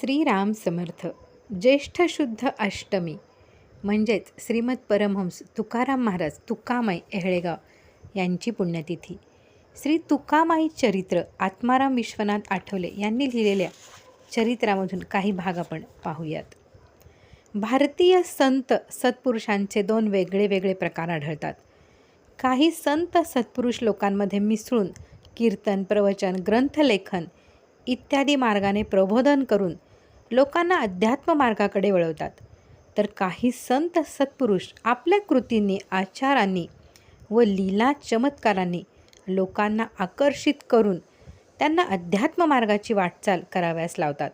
श्रीराम समर्थ ज्येष्ठ शुद्ध अष्टमी म्हणजेच श्रीमद परमहंस तुकाराम महाराज तुकामाई एहळेगाव यांची पुण्यतिथी. श्री तुकामाई चरित्र आत्माराम विश्वनाथ आठवले यांनी लिहिलेल्या चरित्रामधून काही भाग आपण पाहूयात. भारतीय संत सत्पुरुषांचे दोन वेगळे वेगळे प्रकार आढळतात. काही संत सत्पुरुष लोकांमध्ये मिसळून कीर्तन प्रवचन ग्रंथलेखन इत्यादी मार्गाने प्रबोधन करून लोकांना अध्यात्म मार्गाकडे वळवतात. तर काही संत सत्पुरुष आपल्या कृतींनी आचारांनी व लीला चमत्कारांनी लोकांना आकर्षित करून त्यांना अध्यात्म मार्गाची वाटचाल कराव्यास लावतात.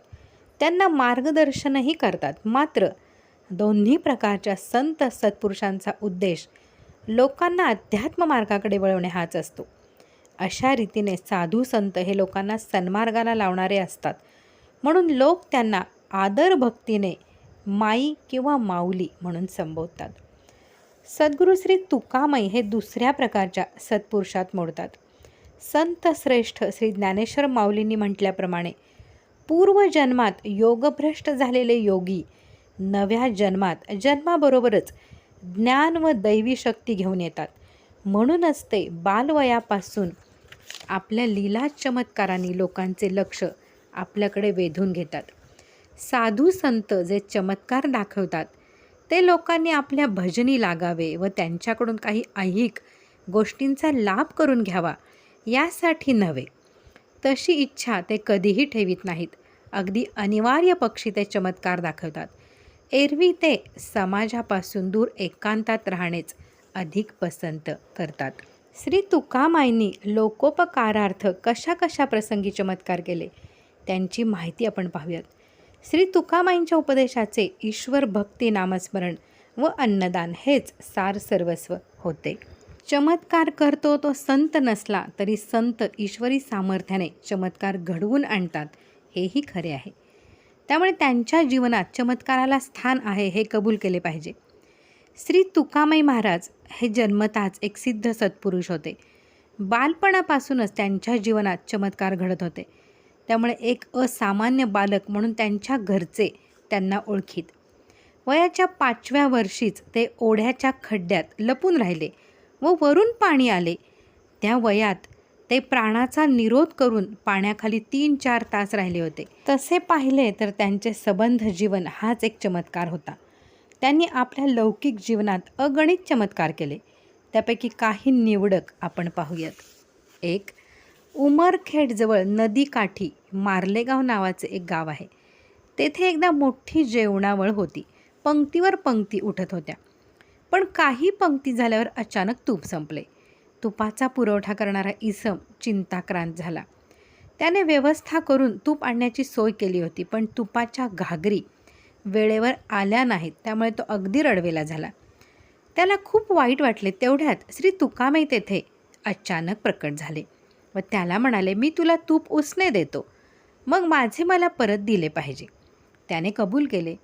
त्यांना मार्गदर्शनही करतात. मात्र दोन्ही प्रकारच्या संत सत्पुरुषांचा उद्देश लोकांना अध्यात्म मार्गाकडे वळवणे हाच असतो. अशा रीतीने साधू संत हे लोकांना सन्मार्गाला लावणारे असतात. म्हणून लोक त्यांना आदर भक्तीने माई किंवा माऊली म्हणून संबोधतात सद्गुरू श्री तुकामाई हे दुसऱ्या प्रकारच्या सत्पुरुषात मोडतात. संत श्रेष्ठ श्री ज्ञानेश्वर माऊलींनी म्हटल्याप्रमाणे पूर्वजन्मात योगभ्रष्ट झालेले योगी नव्या जन्मात जन्माबरोबरच ज्ञान व दैवी शक्ती घेऊन येतात. म्हणूनच ते बालवयापासून आपल्या लीला चमत्कारांनी लोकांचे लक्ष आपल्याकडे वेधून घेतात. साधू संत जे चमत्कार दाखवतात ते लोकांनी आपल्या भजनी लागावे व त्यांच्याकडून काही ऐहिक गोष्टींचा लाभ करून घ्यावा यासाठी नव्हे. तशी इच्छा ते कधीही ठेवीत नाहीत. अगदी अनिवार्य पक्षी ते चमत्कार दाखवतात. एरवी ते समाजापासून दूर एकांतात राहणेच अधिक पसंत करतात. श्री तुकामाईंनी लोकोपकारार्थ कशा कशा प्रसंगी चमत्कार केले त्यांची माहिती आपण पाहूयात. श्री तुकामाईंच्या उपदेशाचे ईश्वर भक्ती नामस्मरण व अन्नदान हेच सार सर्वस्व होते. चमत्कार करतो तो संत नसला तरी संत ईश्वरी सामर्थ्याने चमत्कार घडवून आणतात हेही खरे आहे. त्यामुळे त्यांच्या जीवनात चमत्काराला स्थान आहे हे कबूल केले पाहिजे. श्री तुकामाई महाराज हे जन्मताच एक सिद्ध सत्पुरुष होते. बालपणापासूनच त्यांच्या जीवनात चमत्कार घडत होते. त्यामुळे एक असामान्य बालक म्हणून त्यांच्या घरचे त्यांना ओळखीत. वयाच्या पाचव्या वर्षीच ते ओढ्याच्या खड्ड्यात लपून राहिले व वरून पाणी आले. त्या वयात ते प्राणाचा निरोध करून पाण्याखाली तीन चार तास राहिले होते. तसे पाहिले तर त्यांचे सबंध जीवन हाच एक चमत्कार होता. त्यांनी आपल्या लौकिक जीवनात अगणित चमत्कार केले. त्यापैकी काही निवडक आपण पाहूयात. एक उमरखेडजवळ नदीकाठी मार्लेगाव नावाचे एक गाव आहे. तेथे एकदा मोठी जेवणावळ होती. पंक्तीवर पंक्ती उठत होत्या. पण काही पंक्ती झाल्यावर अचानक तूप संपले. तुपाचा पुरवठा करणारा इसम चिंताक्रांत झाला. त्याने व्यवस्था करून तूप आणण्याची सोय केली होती पण तुपाच्या घागरी वेळेवर आल्या नाहीत त्यामुळे तो अगदी रडवेला झाला. त्याला खूप वाईट वाटले तेवढ्यात श्री तुकामे तेथे अचानक प्रकट झाले. व त्याला म्हणाले मी तुला तूप उसने देतो. मग माझे मला परत दिले पाहिजे. त्याने कबूल केले.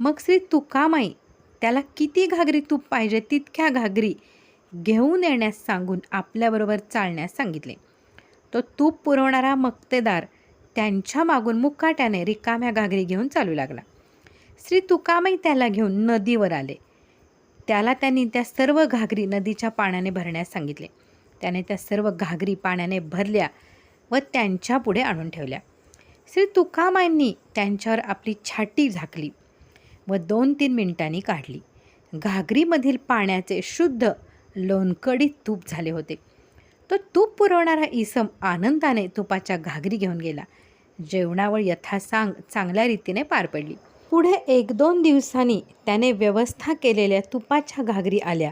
मग श्री तुकामाई त्याला किती घागरी तूप पाहिजे तितक्या घागरी घेऊन येण्यास सांगून आपल्याबरोबर चालण्यास सांगितले. तो तूप पुरवणारा मक्तेदार त्यांच्या मागून मुक्काट्याने रिकाम्या घागरी घेऊन चालू लागला. श्री तुकामाई त्याला घेऊन नदीवर आले. त्याला त्यांनी त्या सर्व घागरी नदीच्या पाण्याने भरण्यास सांगितले. त्याने त्या सर्व घागरी पाण्याने भरल्या व त्यांच्या पुढे आणून ठेवल्या. श्री तुकामांनी त्यांच्यावर आपली छाटी झाकली व दोन तीन मिनिटांनी काढली. घागरीमधील पाण्याचे शुद्ध लोणकडीत तूप झाले होते. तो तूप पुरवणारा इसम आनंदाने तुपाच्या घागरी घेऊन गेला. जेवणावर यथासांग चांगल्या रीतीने पार पडली. पुढे एक दोन दिवसांनी त्याने व्यवस्था केलेल्या तुपाच्या घागरी आल्या.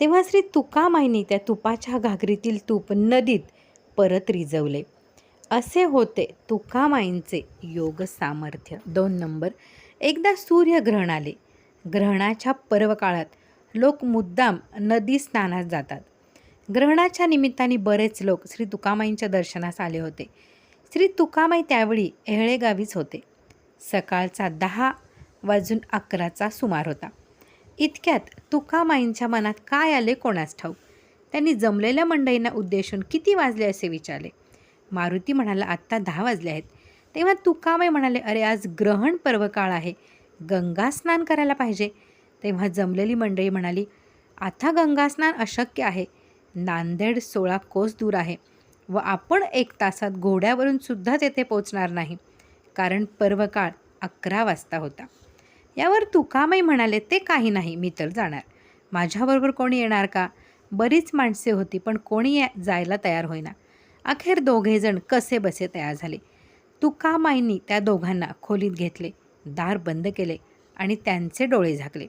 तेव्हा श्री तुकामाईंनी त्या तुपाच्या घागरीतील तूप नदीत परत रिजवले. असे होते तुकामाईंचे योग सामर्थ्य. दोन नंबर. एकदा सूर्यग्रहण आले. ग्रहणाच्या पर्वकाळात लोक मुद्दाम नदी स्नानास जातात. ग्रहणाच्या निमित्ताने बरेच लोक श्री तुकामाईंच्या दर्शनास आले होते. श्री तुकामाई त्यावेळी एहळेगावीच होते. सकाळचा दहा वाजून अकराचा सुमार होता. इतक्यात तुकामाईंच्या मनात काय आले कोणास ठाऊक? त्यांनी जमलेल्या मंडईंना उद्देशून किती वाजले असे विचारले? मारुती म्हणाला आत्ता दहा वाजले आहेत. तेव्हा तुकामाई म्हणाले अरे आज ग्रहण पर्व काळ आहे. गंगा स्नान करायला पाहिजे. तेव्हा जमलेली मंडळी म्हणाली आता गंगा स्नान अशक्य आहे. नांदेड सोळा कोस दूर आहे व आपण एक तासात घोड्यावरून सुद्धा तेथे पोचणार नाही. कारण पर्वकाळ अकरा वाजता होता. यावर तुकामाई म्हणाले ते काही नाही मी तर जाणार. माझ्याबरोबर कोणी येणार का? बरीच माणसे होती पण कोणी जायला तयार होईना. अखेर दोघेजण कसे बसे तयार झाले. तुकामाईंनी त्या दोघांना खोलीत घेतले दार बंद केले आणि त्यांचे डोळे झाकले.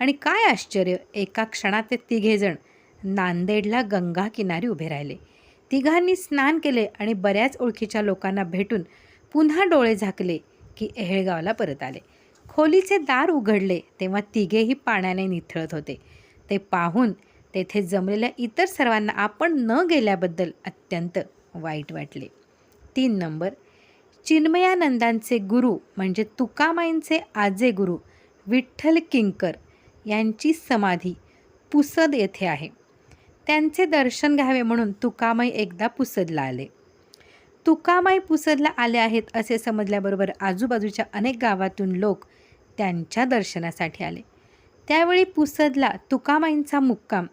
आणि काय आश्चर्य एका क्षणात ते तिघेजण नांदेडला गंगा किनारी उभे राहिले. तिघांनी स्नान केले आणि बऱ्याच ओळखीच्या लोकांना भेटून पुन्हा डोळे झाकले की एहेळगावला परत आले. खोलीचे दार उघडले तेव्हा तिघेही पाण्याने निथळत होते. ते पाहून तेथे जमलेल्या इतर सर्वांना आपण न गेल्याबद्दल अत्यंत वाईट वाटले. तीन नंबर चिन्मयानंदांचे गुरु म्हणजे तुकामाईंचे आजे गुरु विठ्ठल किंकर यांची समाधी पुसद येथे आहे. त्यांचे दर्शन घ्यावे म्हणून तुकामाई एकदा पुसदला आले. तुकामाई पुसदला आले आहेत असे समजल्याबरोबर आजूबाजूच्या अनेक गावातून लोक त्यांच्या दर्शनासाठी आले. त्यावेळी पुसदला तुकामाईंचा मुक्काम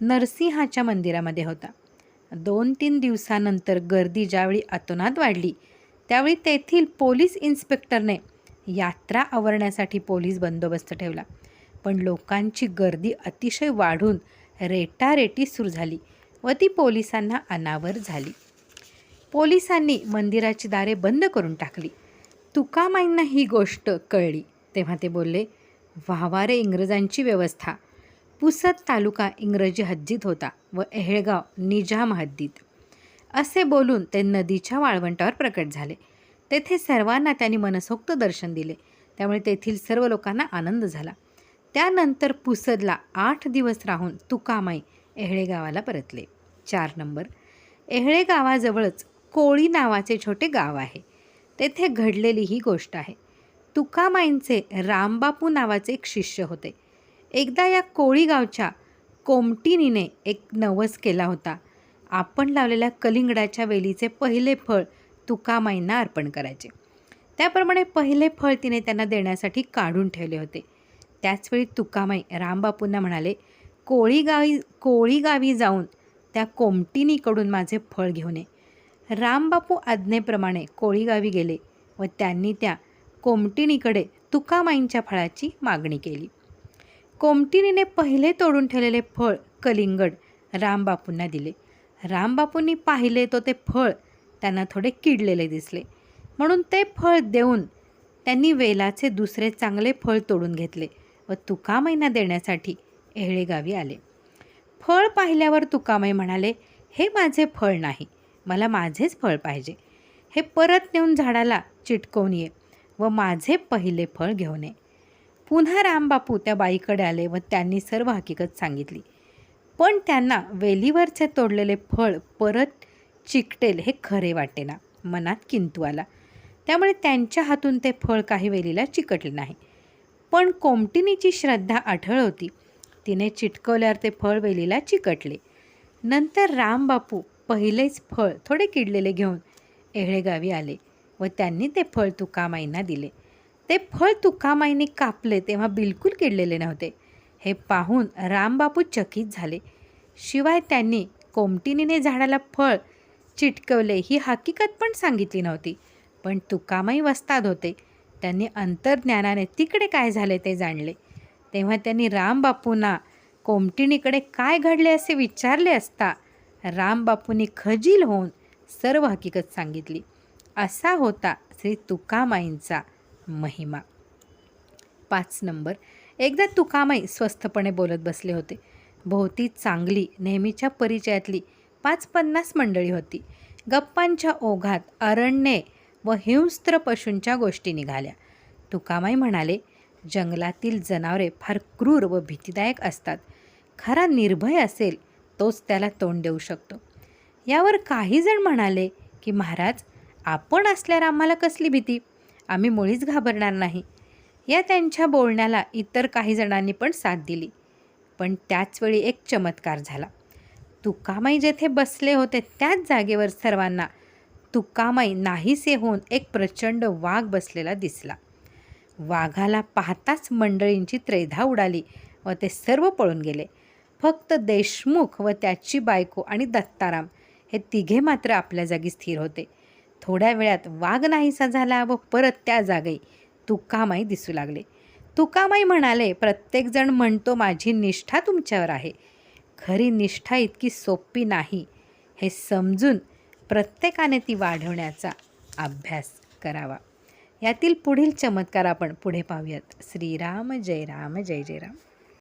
नरसिंहाच्या मंदिरामध्ये होता. दोन तीन दिवसानंतर गर्दी ज्यावेळी अतोनात वाढली त्यावेळी तेथील पोलीस इन्स्पेक्टरने यात्रा आवरण्यासाठी पोलीस बंदोबस्त ठेवला. पण लोकांची गर्दी अतिशय वाढून रेटारेटी सुरू झाली व ती पोलिसांना अनावर झाली. पोलिसांनी मंदिराची दारे बंद करून टाकली. तुकामाईंना ही गोष्ट कळली. तेव्हा ते बोलले वाहवारे इंग्रजांची व्यवस्था. पुसद तालुका इंग्रजी हद्दीत होता व एहेळगाव निजाम हद्दीत. असे बोलून ते नदीच्या वाळवंटावर प्रकट झाले. तेथे सर्वांना त्यांनी मनसोक्त दर्शन दिले. त्यामुळे तेथील सर्व लोकांना आनंद झाला. त्यानंतर पुसदला आठ दिवस राहून तुकामाई एहळे गावाला परतले. चार नंबर. एहळे गावाजवळच कोळी नावाचे छोटे गाव आहे. तेथे घडलेली ही गोष्ट आहे. तुकामाईंचे रामबापू नावाचे एक शिष्य होते. एकदा या कोळीगावच्या कोमटिनीने एक नवस केला होता. आपण लावलेल्या कलिंगडाच्या वेलीचे पहिले फळ तुकामाईंना अर्पण करायचे. त्याप्रमाणे पहिले फळ तिने त्यांना देण्यासाठी काढून ठेवले होते. त्याचवेळी तुकामाई रामबापूंना म्हणाले कोळीगावी कोळीगावी जाऊन त्या कोमटिनीकडून माझे फळ घेऊन ये. रामबापू आज्ञेप्रमाणे कोळीगावी गेले व त्यांनी त्या कोमटिनीकडे तुकामाईंच्या फळाची मागणी केली. कोमटिनीने पहिले तोडून ठेवलेले फळ कलिंगड रामबापूंना दिले. रामबापूंनी पाहिले तो ते फळ त्यांना थोडे किडलेले दिसले. म्हणून ते फळ देऊन त्यांनी वेलाचे दुसरे चांगले फळ तोडून घेतले व तुकामाईंना देण्यासाठी एहळेगावी आले. फळ पाहिल्यावर तुकामाई म्हणाले हे माझे फळ नाही मला माझेच फळ पाहिजे. हे परत नेऊन झाडाला चिटकवून ये. व माझे पहिले फळ घेऊन ये. पुन्हा रामबापू त्या बाईकडे आले व त्यांनी सर्व हकीकत सांगितली. पण त्यांना वेलीवरचे तोडलेले फळ परत चिकटेल हे खरे वाटेना. मनात किंतू आला. त्यामुळे त्यांच्या हातून ते फळ काही वेलीला चिकटले नाही. पण कोमटिनीची श्रद्धा आढळ होती. तिने चिटकवल्यावर ते फळ वेलीला चिकटले. नंतर रामबापू पहिलेच फळ थोडे किडलेले घेऊन एहळेगावी आले. व त्यांनी ते फळ तुकामाईंना दिले. ते फळ तुकामाईने कापले तेव्हा बिलकुल किडलेले नव्हते. हे पाहून रामबापू चकित झाले. शिवाय त्यांनी कोमटिनीने झाडाला फळ चिटकवले ही हकीकत पण सांगितली नव्हती. पण तुकामाई वस्ताद होते. त्यांनी अंतर्ज्ञानाने तिकडे काय झाले ते जाणले. तेव्हा त्यांनी रामबापूंना कोमटिणीकडे काय घडले असे विचारले असता रामबापूंनी खजील होऊन सर्व हकीकत सांगितली. असा होता श्री तुकामाईंचा महिमा. पाच नंबर. एकदा तुकामाई स्वस्थपणे बोलत बसले होते. भोवती चांगली नेहमीच्या परिचयातली पाच पन्नास मंडळी होती. गप्पांच्या ओघात अरण्ये व हिंस्त्र पशूंच्या गोष्टी निघाल्या. तुकामाई म्हणाले जंगलातील जनावरे फार क्रूर व भीतीदायक असतात. खरा निर्भय असेल तोच त्याला तोंड देऊ शकतो. यावर काही जण म्हणाले की महाराज आपण असल्यावर आम्हाला कसली भीती? आम्ही मुळीच घाबरणार नाही. या त्यांच्या बोलण्याला इतर काही जणांनी पण साथ दिली. पण त्याचवेळी एक चमत्कार झाला. तुकामाई जेथे बसले होते त्याच जागेवर सर्वांना तुकामाई नाहीसे होऊन एक प्रचंड वाघ बसलेला दिसला. वाघाला पाहताच मंडळींची त्रेधा उडाली व ते सर्व पळून गेले. फक्त देशमुख व त्याची बायको आणि दत्ताराम हे तिघे मात्र आपल्या जागी स्थिर होते. थोड्या वेळात वाघ नाहीसा झाला व परत त्या जागी तुकामाई दिसू लागले. तुकामाई म्हणाले प्रत्येकजण म्हणतो माझी निष्ठा तुमच्यावर आहे. खरी निष्ठा इतकी सोपी नाही. हे समजून प्रत्येकाने ती वाढवण्याचा अभ्यास करावा. यातील पुढील चमत्कार आपण पुढे पाहूयात. श्रीराम जय राम जय जय राम.